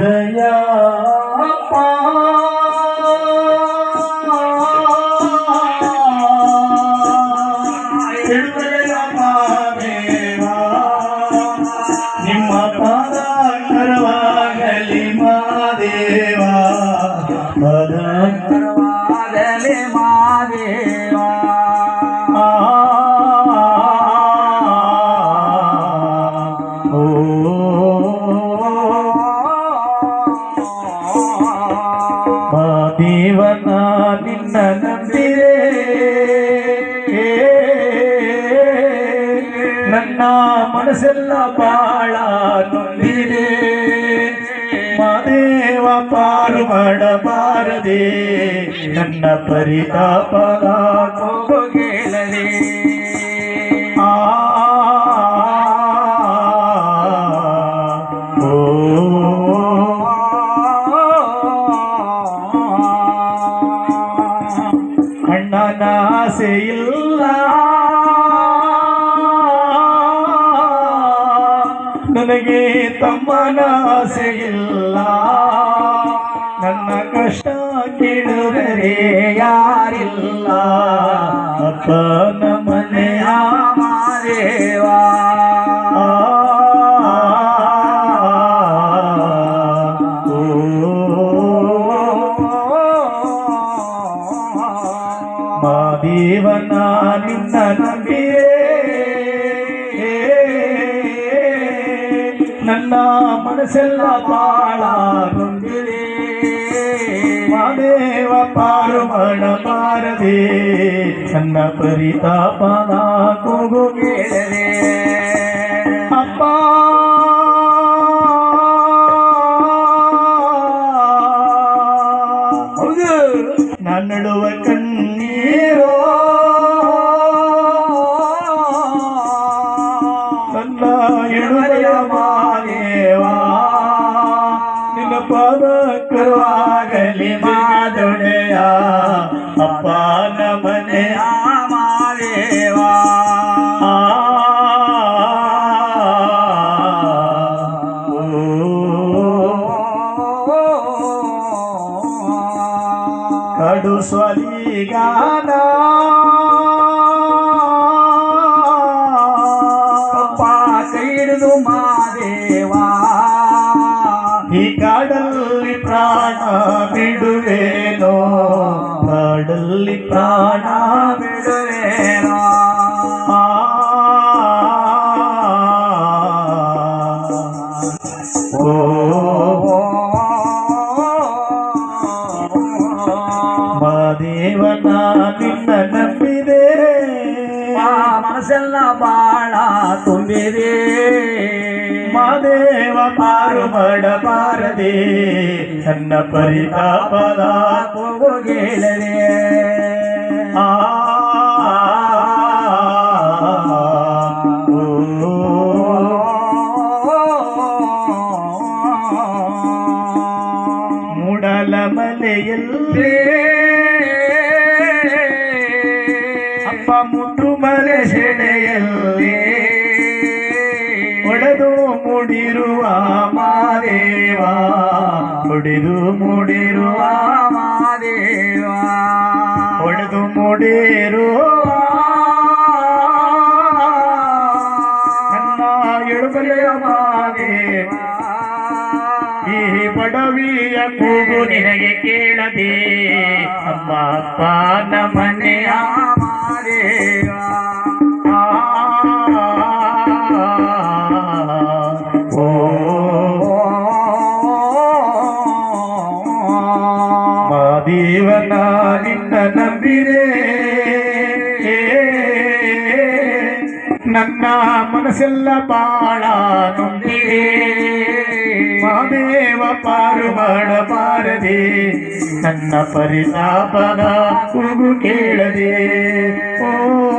这样 ಮನಸ್ಸೆಲ್ಲ ಬಾಳ ತುಂಬಿದೆ ಮಾದೇವ ಪಾರು ಮಾಡಬಾರದೆ ನನ್ನ ಪರಿತಾಪ ಹೋಗೇಳದೆ ಆ ಆಸೆ ಇಲ್ಲ ನನಗೆ ತಮ್ಮನ ಆಸೆಯಿಲ್ಲ. ನನ್ನ ಕಷ್ಟ ಕೇಳುವರೆ ಯಾರಿಲ್ಲ. ಅಪ್ಪನ ಮನೆಯ ಮಾರೇವಾ. ಮಾದೇವನ ನಿನ್ನ ನಂಬಿರೆ ನನ್ನ ಮನಸ್ಸೆಲ್ಲ ಬಾಳ ನೊಂದಿದೆ ಮಾದೇವ ಪಾರು ಮಾಡಬಾರದೆ ನನ್ನ ಪರಿತಾಪನ ಕೂಗು ಕೇಳದೆ ಅಪ್ಪ ಹೌದು ನನ್ನುಡುವ ಕಣ್ಣೀರೋ ನನ್ನ ಎಡುವಯ ಮಾದೇವಾ ભગત વાગલી માધુડ્યા અપાન મને અમારે કડુ સ્વલી ગાના ಬಿಡುವೇನೋ? ಕಾಡಲ್ಲಿ ಪ್ರಾಣ ಬಿಡುವೇನೋ? ನಿನ್ನ ಮನಸ್ಸೆಲ್ಲ ಬಾಳ ತುಂಬಿದೆ. ಮಾದೇವ ಪಾರು ಮಾಡಬಾರದೆ ನನ್ನ ಪರಿತಾಪದ ಹೋಗೇಳದೆ ಆ ಓ. ಮೂಡಲ ಮಲೆಯಲ್ಲಿ ಅಪ್ಪ ಮುಟ್ಟು ಮಲೆ ಸೆಳೆಯಲ್ಲಿ ಮಾದೇವ ಒಡೆದು ಮೂಡಿರುವ ಮಾದೇವಾ. ಹೊಡೆದು ಮೂಡಿರುವ ನನ್ನ ಎಳುಬಲೆಯ ಮಾದೇವ. ಈ ಬಡವಿಯ ಕೂಗು ನಿನಗೆ ಕೇಳದೆ, ಅಮ್ಮ ಪಾನ ನಮ್ಮನೆಯ ಮಾದೇವಾ. ಓ ಮಾದೇವನ ನಿನ್ನ ನಂಬಿರೆ ನನ್ನ ಮನಸ್ಸೆಲ್ಲ ಬಾಳ ನೊಂದಿದೆ ಮಾದೇವ ಪಾರು ಮಾಡಬಾರದೆ ನನ್ನ ಪರಿತಾಪದ ಕೂಗು ಕೇಳದೆ ಓ ಆ